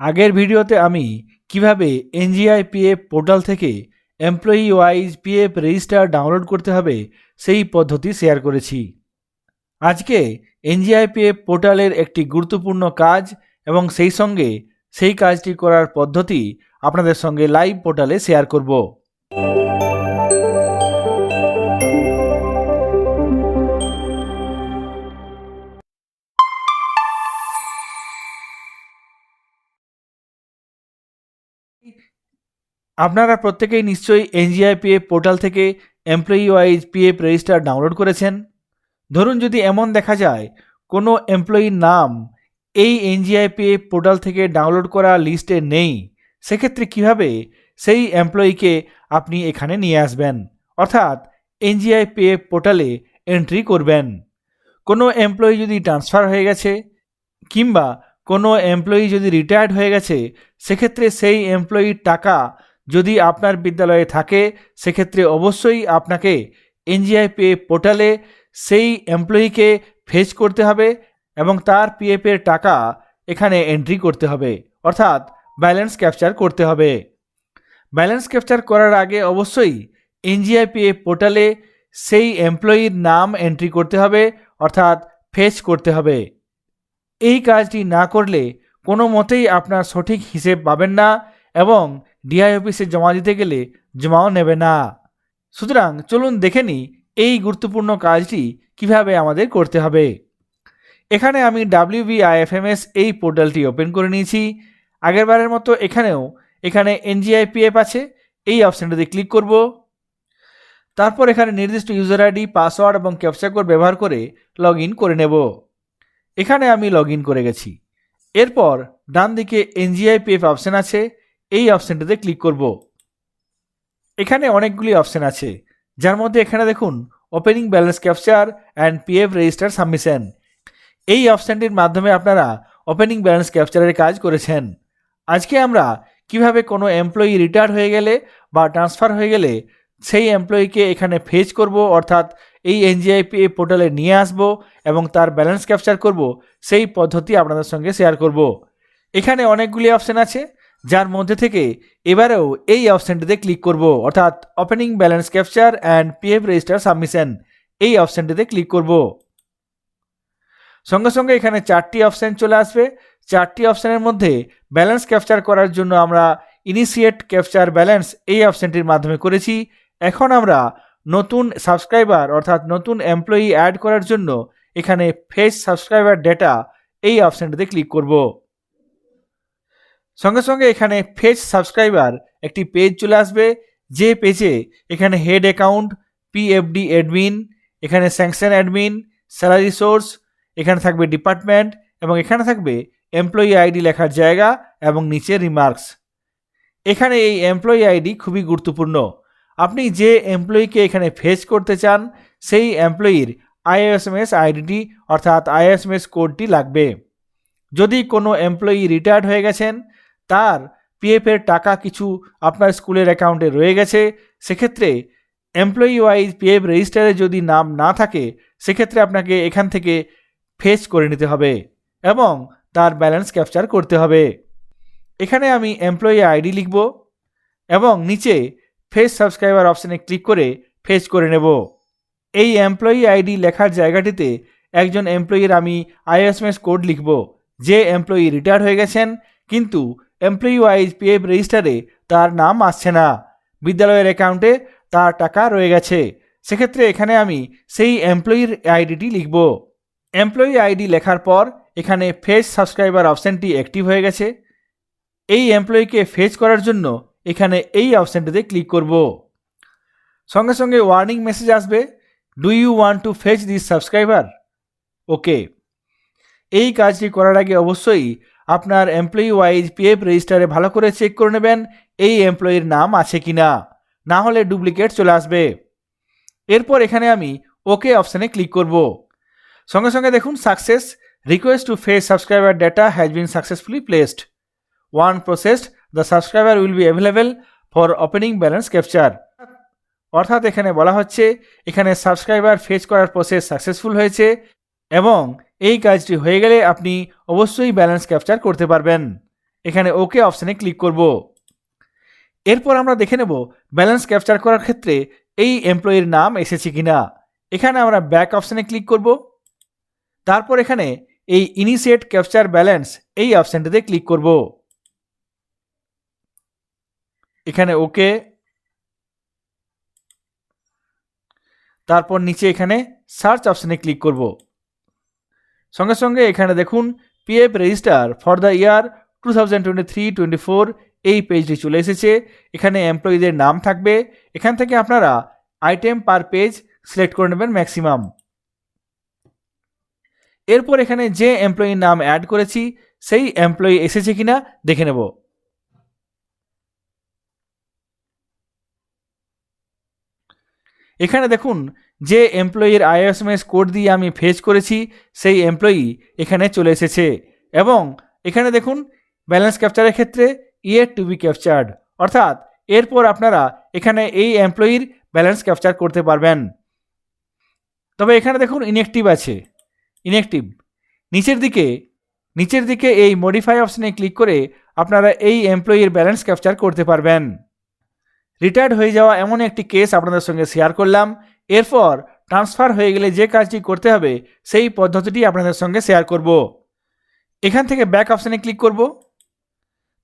আগের ভিডিওতে আমি কীভাবে এনজিআই পিএফ পোর্টাল থেকে employee wise PF register download করতে হবে সেই পদ্ধতি শেয়ার করেছি। আজকে এনজিআই পিএফ পোর্টালের একটি গুরুত্বপূর্ণ কাজ এবং সেই সঙ্গে সেই কাজটি করার পদ্ধতি আপনাদের সঙ্গে লাইভ পোর্টালে শেয়ার করব। আপনারা প্রত্যেকেই নিশ্চয়ই এনজিআই পিএফ পোর্টাল থেকে employee wise PF register download করেছেন। ধরুন যদি এমন দেখা যায়, কোনো এমপ্লয়ির নাম এই এনজিআই পিএফ পোর্টাল থেকে ডাউনলোড করা লিস্টে নেই, সেক্ষেত্রে কীভাবে সেই এমপ্লয়িকে আপনি এখানে নিয়ে আসবেন? অর্থাৎ এনজিআই পিএফ পোর্টালে এন্ট্রি করবেন। কোনো এমপ্লয়ি যদি ট্রান্সফার হয়ে গেছে, কিংবা কোনো এমপ্লয়ি যদি রিটায়ার্ড হয়ে গেছে, সেক্ষেত্রে সেই এমপ্লয়ির টাকা যদি আপনার বিদ্যালয়ে থাকে, সেক্ষেত্রে অবশ্যই আপনাকে এনজিআই পে পোর্টালে সেই এমপ্লয়িকে ফেচ করতে হবে এবং তার পিএফের টাকা এখানে এন্ট্রি করতে হবে। অর্থাৎ ব্যালেন্স ক্যাপচার করতে হবে। ব্যালেন্স ক্যাপচার করার আগে অবশ্যই এনজিআই পিএফ পোর্টালে সেই এমপ্লয়ির নাম এন্ট্রি করতে হবে, অর্থাৎ ফেচ করতে হবে। এই কাজটি না করলে কোনো মতেই আপনার সঠিক হিসেব পাবেন না এবং ডিআই অফিসে জমা দিতে গেলে জমাও নেবে না। সুতরাং চলুন দেখে নিই এই গুরুত্বপূর্ণ কাজটি কীভাবে আমাদের করতে হবে। এখানে আমি ডাব্লিউবিআইএফএমএস এই পোর্টালটি ওপেন করে নিয়েছি। আগেরবারের মতো এখানেও এখানে এনজিআইপিএফ আছে, এই অপশানটাতে ক্লিক করব। তারপর এখানে নির্দিষ্ট ইউজার আইডি, পাসওয়ার্ড এবং ক্যাপচা কোড ব্যবহার করে লগ করে নেব। এখানে আমি লগ ইন করে গেছি। এরপর ডান দিকে এনজিআইপিএফ অপশান আছে, এই অপশানটাতে ক্লিক করব। এখানে অনেকগুলি অপশান আছে, যার মধ্যে এখানে দেখুন opening balance capture and PF register submission এই অপশানটির মাধ্যমে আপনারা ওপেনিং ব্যালেন্স ক্যাপচারের কাজ করেছেন। আজকে আমরা কীভাবে কোনো এমপ্লয়ি রিটায়ার হয়ে গেলে বা ট্রান্সফার হয়ে গেলে সেই এমপ্লয়িকে এখানে ফেজ করব, অর্থাৎ এই এনজিআইপি এই পোর্টালে নিয়ে আসব এবং তার ব্যালেন্স ক্যাপচার করব, সেই পদ্ধতি আপনাদের সঙ্গে শেয়ার করব। এখানে অনেকগুলি অপশান আছে, যার মধ্যে থেকে এবারেও এই অপশানটিতে ক্লিক করব, অর্থাৎ opening balance capture and PF register submission এই অপশানটিতে ক্লিক করব। সঙ্গে সঙ্গে এখানে চারটি অপশান চলে আসবে, চারটি অপশানের মধ্যে ব্যালেন্স ক্যাপচার করার জন্য আমরা ইনিশিয়েট ক্যাপচার ব্যালেন্স এই অপশানটির মাধ্যমে করেছি। এখন আমরা নতুন সাবস্ক্রাইবার অর্থাৎ নতুন এমপ্লয়ি অ্যাড করার জন্য এখানে ফেস সাবস্ক্রাইবার ডেটা এই অপশানটিতে ক্লিক করব। সঙ্গে সঙ্গে এখানে ফেস সাবস্ক্রাইবার একটি পেজ চলে আসবে। যে পেজে এখানে হেড অ্যাকাউন্ট পিএফডি অ্যাডমিন এখানে স্যাংশন অ্যাডমিন স্যালারি সোর্স এখানে থাকবে ডিপার্টমেন্ট এবং এখানে থাকবে এমপ্লয়ি আইডি লেখার জায়গা এবং নিচে রিমার্কস এখানে এই এমপ্লয়ি আইডি খুবই গুরুত্বপূর্ণ। আপনি যে এমপ্লয়িকে এখানে ফেচ করতে চান, সেই এমপ্লয়ির আইএসএমএস আইডিটি অর্থাৎ আইএসএমএস কোডটি লাগবে। যদি কোনো এমপ্লয়ি রিটায়ার্ড হয়ে গেছেন, তার পিএফের টাকা কিছু আপনার স্কুলের অ্যাকাউন্টে রয়ে গেছে, সেক্ষেত্রে এমপ্লয়ি ওয়াইজ পিএফ রেজিস্টারে যদি নাম না থাকে, সেক্ষেত্রে আপনাকে এখান থেকে ফেচ করে নিতে হবে এবং তার ব্যালেন্স ক্যাপচার করতে হবে। এখানে আমি এমপ্লয়ি আইডি লিখব এবং নিচে ফেস সাবস্ক্রাইবার অপশানে ক্লিক করে ফেচ করে নেব। এই এমপ্লয়ি আইডি লেখার জায়গাটিতে একজন এমপ্লয়ির আমি আইএসএমএস কোড লিখব। যে এমপ্লয়ি রিটায়ার হয়ে গেছেন, কিন্তু এমপ্লয়ি ওয়াইজ পিএফ রেজিস্টারে তার নাম আসছে না। বিদ্যালয়ের অ্যাকাউন্টে তার টাকা রয়ে গেছে। সেক্ষেত্রে এখানে আমি সেই এমপ্লয়ির আইডিটি লিখব। এমপ্লয়ি আইডি লেখার পর এখানে ফেস সাবস্ক্রাইবার অপশানটি অ্যাক্টিভ হয়ে গেছে। এই এমপ্লয়িকে ফেচ করার জন্য এখানে এই অপশানটিতে ক্লিক করব। সঙ্গে সঙ্গে ওয়ার্নিং মেসেজ আসবে। Do you want to fetch this subscriber okay এই কাজটি করার আগে অবশ্যই আপনার এমপ্লয়ি ওয়াইজ পিএফ রেজিস্টারে ভালো করে চেক করে নেবেন, এই এমপ্লয়ির নাম আছে কি না না হলে ডুপ্লিকেট চলে আসবে। এরপর এখানে আমি ওকে অপশানে ক্লিক করব। সঙ্গে সঙ্গে দেখুন success request to fetch subscriber data has been successfully placed once processed the subscriber will be available for opening balance capture অর্থাৎ এখানে বলা হচ্ছে, এখানে সাবস্ক্রাইবার ফেচ করার প্রসেস সাকসেসফুল হয়েছে এবং এই কাজটি হয়ে গেলে আপনি অবশ্যই ব্যালেন্স ক্যাপচার করতে পারবেন। এখানে ওকে অপশানে ক্লিক করব। এরপর আমরা দেখে নেব ব্যালেন্স ক্যাপচার করার ক্ষেত্রে এই এমপ্লয়ির নাম এসেছে কিনা। এখানে আমরা ব্যাক অপশানে ক্লিক করব। তারপর এখানে এই ইনিশিয়েট ক্যাপচার ব্যালেন্স এই অপশানটিতে ক্লিক করব। এখানে ওকে, তারপর নিচে এখানে সার্চ অপশানে ক্লিক করব। সঙ্গে সঙ্গে এখানে দেখুন PF register for the year two thousand twenty three twenty four এই পেজটি চলে এসেছে। এখানে এমপ্লয়ীদের নাম থাকবে। এখান থেকে আপনারা আইটেম পার পেজ সিলেক্ট করে নেবেন ম্যাক্সিমাম এরপর এখানে যে এমপ্লয়ির নাম অ্যাড করেছি, সেই এমপ্লয়ি এসেছে কিনা দেখে নেব। এখানে দেখুন, যে এমপ্লয়ির আইএসএমএস কোড দিয়ে আমি ফেচ করেছি, সেই এমপ্লয়ি এখানে চলে এসেছে। এবং এখানে দেখুন ব্যালেন্স ক্যাপচারের ক্ষেত্রে ইয়ের টু বি ক্যাপচার্ড অর্থাৎ এরপর আপনারা এখানে এই এমপ্লয়ির ব্যালেন্স ক্যাপচার করতে পারবেন। তবে এখানে দেখুন ইনঅ্যাক্টিভ আছে। ইনঅ্যাক্টিভ নিচের দিকে নিচের দিকে এই মডিফাই অপশনে ক্লিক করে আপনারা এই এমপ্লয়ির ব্যালেন্স ক্যাপচার করতে পারবেন। রিটায়ার্ড হয়ে যাওয়া এমন একটি কেস আপনাদের সঙ্গে শেয়ার করলাম। এরপর ট্রান্সফার হয়ে গেলে যে কাজটি করতে হবে, সেই পদ্ধতিটি আপনাদের সঙ্গে শেয়ার করব। এখান থেকে ব্যাক অপশানে ক্লিক করব।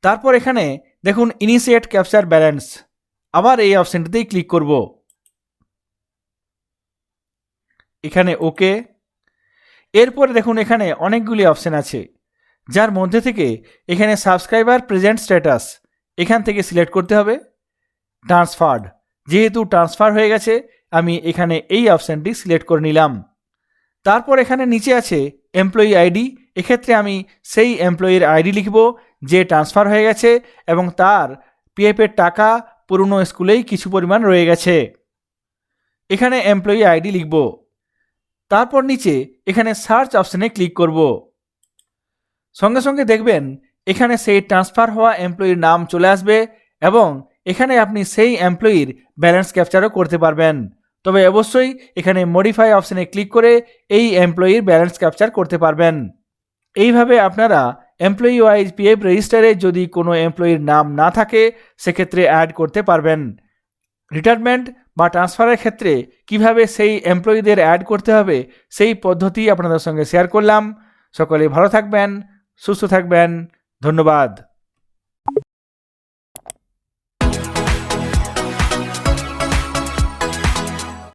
তারপর এখানে দেখুন ইনিশিয়েট ক্যাপচার ব্যালেন্স আবার এই অপশানটিতেই ক্লিক করব। এখানে ওকে এরপরে দেখুন এখানে অনেকগুলি অপশান আছে। যার মধ্যে থেকে এখানে সাবস্ক্রাইবার প্রেজেন্ট স্ট্যাটাস এখান থেকে সিলেক্ট করতে হবে। ট্রান্সফার্ড যেহেতু ট্রান্সফার হয়ে গেছে, আমি এখানে এই অপশানটি সিলেক্ট করে নিলাম। তারপর এখানে নিচে আছে এমপ্লয়ি আইডি এক্ষেত্রে আমি সেই এমপ্লয়ির আইডি লিখব, যে ট্রান্সফার হয়ে গেছে এবং তার পিএফের টাকা পুরনো স্কুলেই কিছু পরিমাণ রয়ে গেছে। এখানে এমপ্লয়ি আইডি লিখব। তারপর নিচে এখানে সার্চ অপশানে ক্লিক করব। সঙ্গে সঙ্গে দেখবেন, এখানে সেই ট্রান্সফার হওয়া এমপ্লয়ির নাম চলে আসবে এবং এখানে আপনি সেই এমপ্লয়ির ব্যালেন্স ক্যাপচারও করতে পারবেন। তবে অবশ্যই এখানে মডিফাই অপশানে ক্লিক করে এই এমপ্লয়ির ব্যালেন্স ক্যাপচার করতে পারবেন। এইভাবে আপনারা এমপ্লয়ি ওয়াইজ পিএফ রেজিস্টারে যদি কোনো এমপ্লয়ির নাম না থাকে, সেক্ষেত্রে অ্যাড করতে পারবেন। রিটায়ারমেন্ট বা ট্রান্সফারের ক্ষেত্রে কীভাবে সেই এমপ্লয়িদের অ্যাড করতে হবে, সেই পদ্ধতি আপনাদের সঙ্গে শেয়ার করলাম। সকলে ভালো থাকবেন, সুস্থ থাকবেন। ধন্যবাদ।